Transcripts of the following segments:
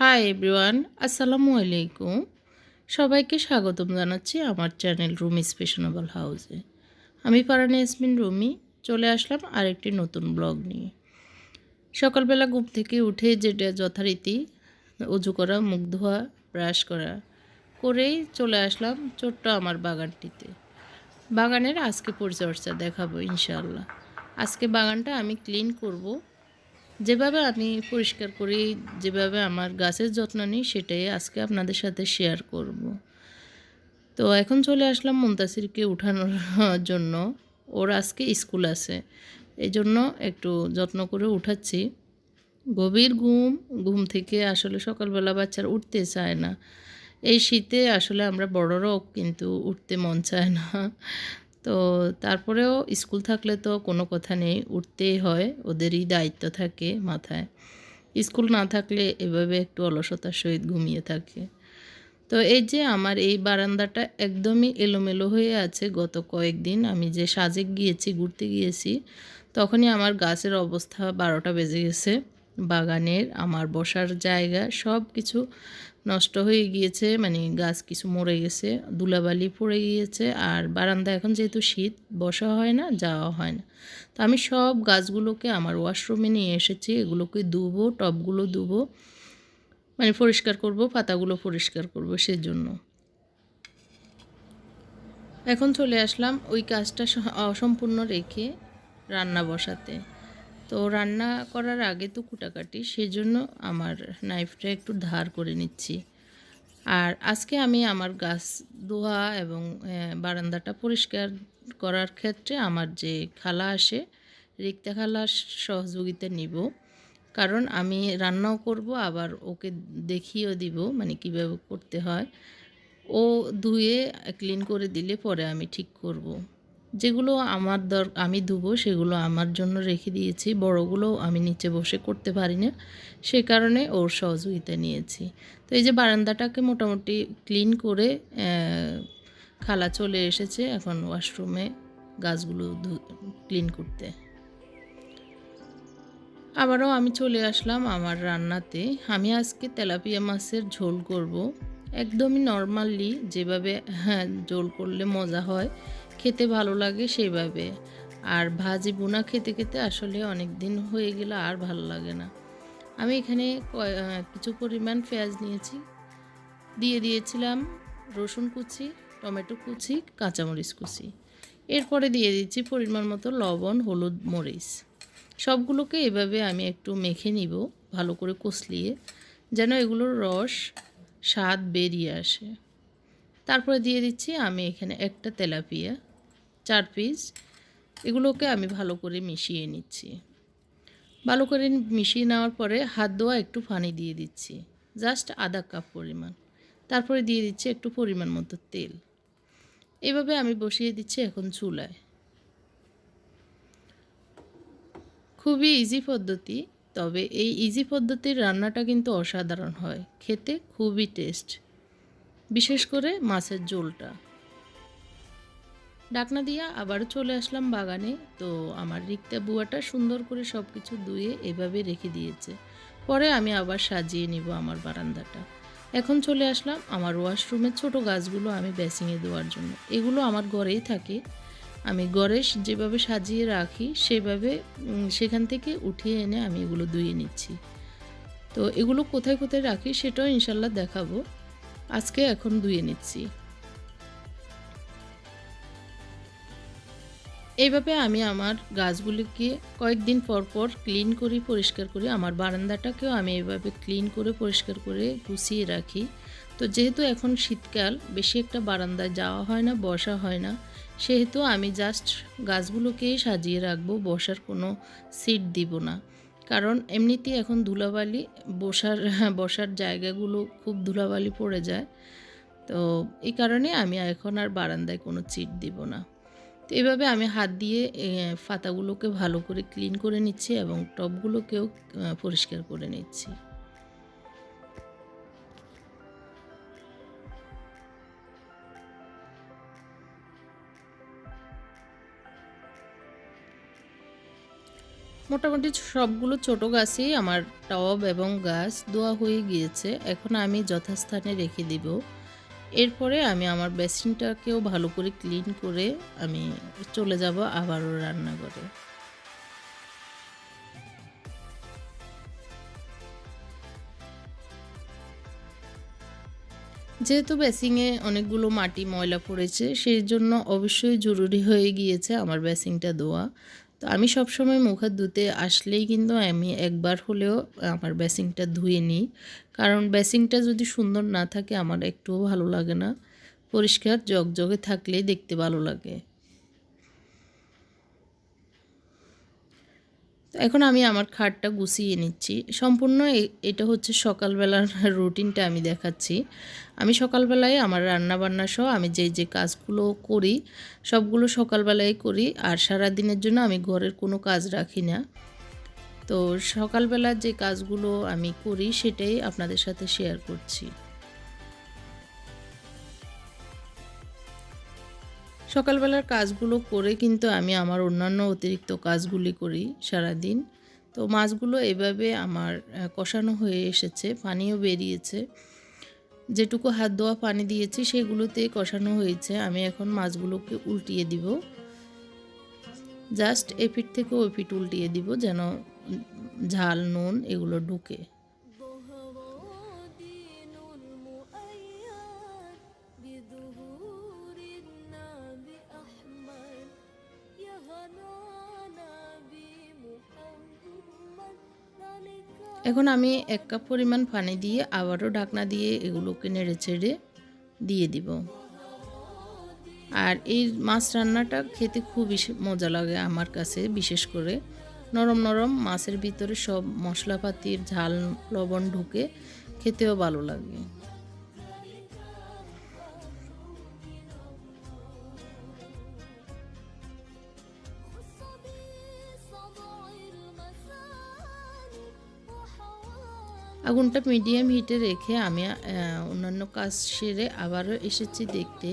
Hi everyone আসসালামু আলাইকুম। সবাইকে স্বাগতম জানাচ্ছি আমার চ্যানেল রুমি স্পেশনেবল হাউসে আমি পারানি ইয়াসমিন রুমি, চলে আসলাম আরেকটি নতুন ব্লগ নিয়ে। সকালবেলা ঘুম থেকে উঠে যেটা যথারীতি উজু করা, মুখ ধোয়া ব্রাশ করা, করেই চলে আসলাম ছোট্ট আমার বাগানটিতে। বাগানের আজকে পরিচর্যা দেখাবো ইনশাআল্লাহ। আজকে বাগানটা আমি ক্লিন করব। যেভাবে আমি পরিষ্কার করি, যেভাবে আমার গাছের যত্ন নিই, সেটাই আজকে আপনাদের সাথে শেয়ার করব। তো এখন চলে আসলাম মুন্তাসিরকে উঠানোর জন্য। ওর আজকে স্কুল আছে। এই জন্য একটু যত্ন করে উঠাচ্ছি। গভীর ঘুম ঘুম থেকে আসলে সকালবেলা বাচ্চারা উঠতে চায় না। এই শীতে আসলে আমরা বড়রাও কিন্তু উঠতে মন চায় না। তো তারপরেও স্কুল থাকলে তো কোনো কথা নেই, উঠতেই হয়, ওদেরই দায়িত্ব থাকে মাথায়। স্কুল না থাকলে এভাবে একটু অলসতার সহিত ঘুমিয়ে থাকে। তো এই যে আমার এই বারান্দাটা একদমই এলোমেলো হয়ে আছে, গত কয়েকদিন আমি যে সাজেক গিয়েছি, ঘুরতে গিয়েছি, তখনই আমার গাছের অবস্থা বারোটা বেজে গেছে। বাগানের, আমার বসার জায়গা সব কিছু নষ্ট হয়ে গিয়েছে। মানে গাছ কিছু মরে গেছে দুলাবালি পড়ে গিয়েছে, আর বারান্দা এখন যেহেতু শীত, বসা হয় না, যাওয়া হয় না। তো আমি সব গাছগুলোকে আমার ওয়াশরুমে নিয়ে এসেছি, এগুলোকে ধুবো, টবগুলো ধুবো মানে পরিষ্কার করব, পাতাগুলো পরিষ্কার করব সেজন্য। এখন চলে আসলাম ওই কাজটা অসম্পূর্ণ রেখে রান্না বসাতে। তো রান্না করার আগে তো কুটাকাটি সেই জন্য আমার নাইফটা একটু ধার করে নিচ্ছি। আর আজকে আমি আমার গাছ ধোয়া এবং বারান্দাটা পরিষ্কার করার ক্ষেত্রে আমার যে খালা আসে, রিক্তা খালার সহযোগিতা নিব। কারণ আমি রান্নাও করব, আবার ওকে দেখিয়েও দিব মানে কীভাবে করতে হয়। ও ধুয়ে ক্লিন করে দিলে পরে আমি ঠিক করব। যেগুলো আমার দর, আমি ধুবো, সেগুলো আমার জন্য রেখে দিয়েছি। বড়গুলো আমি নিচে বসে করতে পারি না সে কারণে ওর সহযোগিতা নিয়েছি। তো এই যে বারান্দাটাকে মোটামুটি ক্লিন করে খালা চলে এসেছে এখন ওয়াশরুমে গাছগুলো ক্লিন করতে। আবারও আমি চলে আসলাম আমার রান্নাতে। আমি আজকে তেলাপিয়া মাছের ঝোল করব। একদমই নর্মালি যেভাবে হ্যাঁ ঝোল করলে মজা হয়। খেতে ভালো লাগে সেইভাবে। আর ভাজি বোনা খেতে খেতে আসলে অনেক দিন হয়ে গেলে আর ভালো লাগে না। আমি এখানে কিছু পরিমাণ পেঁয়াজ নিয়েছি। দিয়ে দিয়েছিলাম রসুন কুচি, টমেটো কুচি, কাঁচামরিচ কুচি। এরপরে দিয়ে দিচ্ছি পরিমাণ মতো লবণ, হলুদ, মরিচ। সবগুলোকে এভাবে আমি একটু মেখে নিব ভালো করে কষলিয়ে, যেন এগুলোর রস স্বাদ বেরিয়ে আসে। তারপরে দিয়ে দিচ্ছি আমি এখানে একটা তেলাপিয়া, চার পিস এগুলোকে আমি ভালো করে মিশিয়ে নিচ্ছি। ভালো করে মিশিয়ে নেওয়ার পরে হাত ধোয়া একটু পানি দিয়ে দিচ্ছি, জাস্ট আধা কাপ পরিমাণ। তারপরে দিয়ে দিচ্ছি একটু পরিমাণ মতো তেল। এভাবে আমি বসিয়ে দিচ্ছি এখন চুলায়। খুবই ইজি পদ্ধতি, তবে এই ইজি পদ্ধতির রান্নাটা কিন্তু অসাধারণ হয়। খেতে খুবই টেস্ট বিশেষ করে মাছের ঝোলটা। ডাকনা দিয়া আবার চলে আসলাম বাগানে। তো আমার রিক্তা বুয়াটা সুন্দর করে সব কিছু ধুয়ে এভাবে রেখে দিয়েছে। পরে আমি আবার সাজিয়ে নিব আমার বারান্দাটা। এখন চলে আসলাম আমার ওয়াশরুমের ছোট গাছগুলো আমি বেসিংয়ে দেওয়ার জন্য। এগুলো আমার ঘরেই থাকে। আমি ঘরে যেভাবে সাজিয়ে রাখি, সেভাবে সেখান থেকে উঠিয়ে এনে আমি এগুলো ধুয়ে নিচ্ছি। তো এগুলো কোথায় কোথায় রাখি সেটাও ইনশাল্লাহ দেখাবো। আজকে এখন ধুয়ে নিচ্ছি। এইভাবে আমি আমার গাছগুলিকে কয়েকদিন পর পর ক্লিন করি, পরিষ্কার করি। আমার বারান্দাটাকেও আমি এইভাবে ক্লিন করে, পরিষ্কার করে গুছিয়ে রাখি। তো যেহেতু এখন শীতকাল, বেশি একটা বারান্দায় যাওয়া হয় না, বসা হয় না, সেহেতু আমি জাস্ট গাছগুলোকেই সাজিয়ে রাখব, বসার কোনো সিট দিব না। কারণ এমনিতেই এখন ধুলাবালি বসার বসার জায়গাগুলো খুব ধুলাবালি পড়ে যায়। তো এই কারণে আমি এখন আর বারান্দায় কোনো চিট দিব না। তো এভাবে আমি হাত দিয়ে ফাতাগুলোকে ভালো করে ক্লিন করে নিচ্ছি এবং টবগুলোকেও পরিষ্কার করে নিচ্ছি। মোটামুটি সবগুলো ছোট গাছই আমার টব এবং গাছ দোয়া হয়ে গিয়েছে। এখন আমি যথাস্থানে রেখে দিব। এরপরে আমি আমার বেসিনটাকেও ভালো করে ক্লিন করে আমি চলে যাব আবারও রান্নাঘরে। যেহেতু বেসিংয়ে অনেকগুলো মাটি ময়লা পড়েছে, সেই জন্য অবশ্যই জরুরি হয়ে গিয়েছে আমার বেসিংটা ধোয়া। তো আমি সবসময় মুখ হাত ধুতে আসলেই কিন্তু আমি একবার হলেও আমার বেসিংটা ধুয়ে নিই। কারণ বেসিংটা যদি সুন্দর না থাকে, আমার একটুও ভালো লাগে না। পরিষ্কার, জগজগে থাকলেই দেখতে ভালো লাগে। এখন আমি আমার খাটটা গুছিয়ে নিচ্ছি। সম্পূর্ণ এটা হচ্ছে সকালবেলার রুটিনটা আমি দেখাচ্ছি। আমি সকালবেলায় আমার রান্না বান্না সহ আমি যে যে কাজগুলো করি, সবগুলো সকালবেলায় করি আর সারা দিনের জন্য আমি ঘরের কোনো কাজ রাখি না। তো সকালবেলার যে কাজগুলো আমি করি সেটাই আপনাদের সাথে শেয়ার করছি। সকালবেলার কাজগুলো করে কিন্তু আমি আমার অন্যান্য অতিরিক্ত কাজগুলি করি সারা দিন তো মাছগুলো এভাবে আমার কষানো হয়ে এসেছে, পানিও বেরিয়েছে। যেটুকু হাত ধোয়া পানি দিয়েছি সেগুলোতে কষানো হয়েছে। আমি এখন মাছগুলোকে উল্টিয়ে দিব। জাস্ট এপিট থেকে ওপিট উল্টিয়ে দিব যেন ঝাল, নুন এগুলো ঢুকে। এখন আমি এক কাপ পরিমাণ পানি দিয়ে আবারও ঢাকনা দিয়ে এগুলোকে নেড়ে ছেড়ে দিয়ে দিব। আর এই মাছ রান্নাটা খেতে খুব মজা লাগে আমার কাছে, বিশেষ করে নরম নরম মাছের ভিতরে সব মশলাপাতির ঝাল, লবণ ঢুকে খেতেও ভালো লাগে। আগুনটা মিডিয়াম হিটে রেখে আমি অন্যান্য কাজ সেরে আবারও এসেছি দেখতে।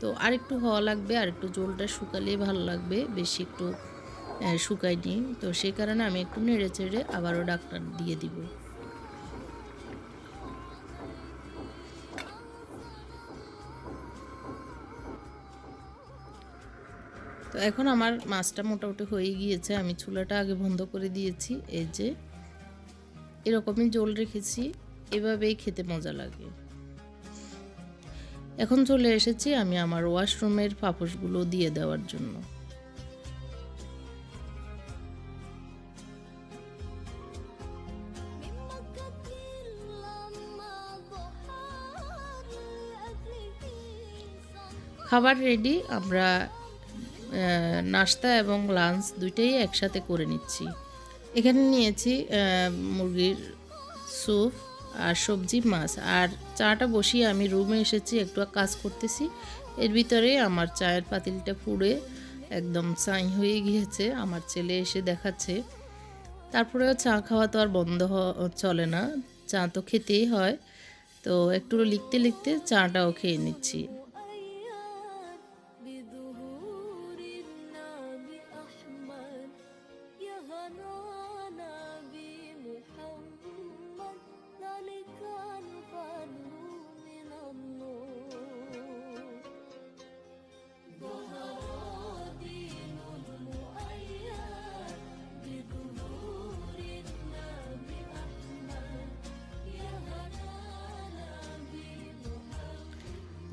তো আরেকটু হওয়া লাগবে আর একটু জলটা শুকালেই ভালো লাগবে, বেশি একটু শুকায়নি। তো সেই কারণে আমি একটু নেড়ে চেড়ে আবারও ডাক্তার দিয়ে দিব। তো এখন আমার মাছটা মোটামুটি হয়ে গিয়েছে, আমি চুলাটা আগে বন্ধ করে দিয়েছি। এই যে এরকমই জল রেখেছি। এভাবেই খেতে মজা লাগে। এখন চলে এসেছি আমি আমার ওয়াশরুমের পাপোশগুলো দিয়ে দেওয়ার জন্য। খাবার রেডি আমরা নাস্তা এবং লাঞ্চ দুইটাই একসাথে করে নিচ্ছি। এখানে নিয়েছি মুরগির স্যুপ আর সবজি, মাছ। আর চাটা বসিয়ে আমি রুমে এসেছি, একটু কাজ করতেছি। এর ভিতরে আমার চায়ের পাতিলটা পুড়ে একদম চাই হয়ে গিয়েছে, আমার ছেলে এসে দেখাচ্ছে। তারপরেও চা খাওয়া তো আর বন্ধ চলে না। চা তো খেতেই হয়। তো একটু লিখতে লিখতে চাটাও খেয়ে নিচ্ছি।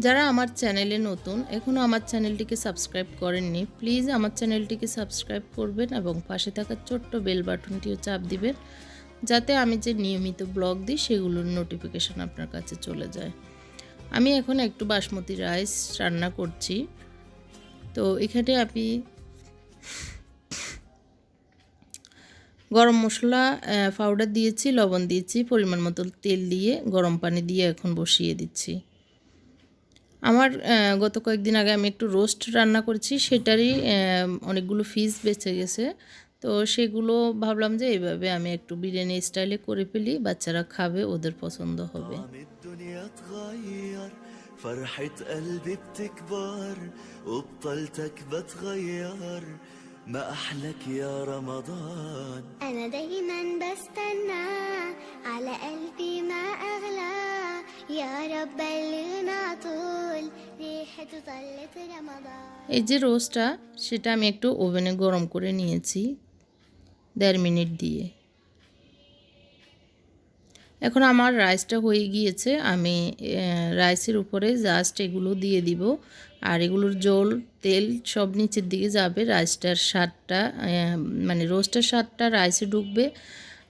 যারা আমার চ্যানেলে নতুন এখনও আমার চ্যানেলটিকে সাবস্ক্রাইব করেননি, প্লিজ আমার চ্যানেলটিকে সাবস্ক্রাইব করবেন এবং পাশে থাকা ছোট্ট বেল বাটনটিও চাপ দিবেন, যাতে আমি যে নিয়মিত ব্লগ দিই, সেগুলোর নোটিফিকেশান আপনার কাছে চলে যায়। আমি এখন একটু বাসমতি রাইস রান্না করছি। তো এখানে আমি গরম মশলা পাউডার দিয়েছি, লবণ দিয়েছি, পরিমাণ মতো তেল দিয়ে গরম পানি দিয়ে এখন বসিয়ে দিচ্ছি। আমার গত কয়েকদিন আগে আমি একটু রোস্ট রান্না করেছি সেটারই অনেকগুলো ফিস বেঁচে গেছে তো সেগুলো ভাবলাম যে এইভাবে আমি একটু বিরিয়ানি স্টাইলে করে ফেলি বাচ্চারা খাবে ওদের পছন্দ হবে فرحة قلبي بتكبر وبطلتك بتغير ما أحلك يا رمضان أنا دايما بستنى على قلبي ما أغلى يا رب بلغنا طول ريحة طلة رمضان এই যে রোস্টটা সেটা আমি একটু ওভেনে গরম করে নিয়েছি দেড় মিনিট দিয়ে এখন আমার রাইসটা হয়ে গিয়েছে আমি আহ, রাইসের উপরে জাস্ট এগুলো দিয়ে দিব আর এগুলোর জল, তেল সব নিচের দিকে যাবে। রাইসটার স্বাদটা মানে রোস্টের স্বাদটা রাইসে ঢুকবে।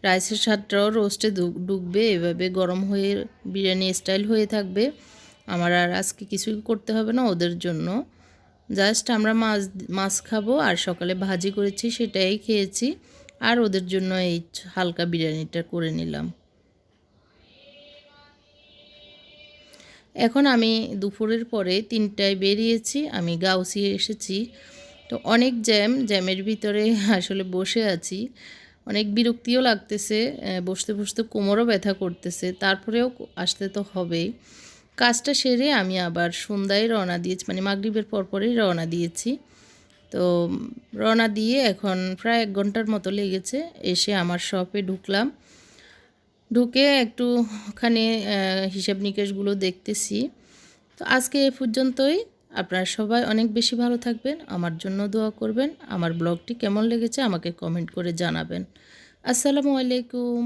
রাইসের স্বাদটাও রোস্টে ঢুকবে। এভাবে গরম হয়ে বিরিয়ানি স্টাইল হয়ে থাকবে। আমার আর আজকে কিছুই করতে হবে না ওদের জন্য। জাস্ট আমরা মাছ মাছ খাব আর সকালে ভাজি করেছি, সেটাই খেয়েছি। আর ওদের জন্য এই হালকা বিরিয়ানিটা করে নিলাম। এখন আমি দুপুরের পরে তিনটায় বেরিয়েছি, আমি গাউসিয়ে এসেছি। তো অনেক জ্যাম, জ্যামের ভিতরে আসলে বসে আছি। অনেক বিরক্তিও লাগতেছে বসতে বসতে কোমরও ব্যথা করতেছে, তারপরেও আসতে তো হবেই। কাজটা সেরে আমি আবার সন্ধ্যায় রওনা দিয়েছি মানে মাগরিবের পরপরই রওনা দিয়েছি। তো রওনা দিয়ে এখন প্রায় এক ঘণ্টার মতো লেগেছে, এসে আমার শপে ঢুকলাম। ঢুকে একটু ওখানে হিসাব নিকেশগুলো দেখতেছি। তো আজকে এ পর্যন্তই। আপনারা সবাই অনেক বেশি ভালো থাকবেন, আমার জন্য দোয়া করবেন। আমার ব্লগটি কেমন লেগেছে আমাকে কমেন্ট করে জানাবেন। আসসালামু আলাইকুম।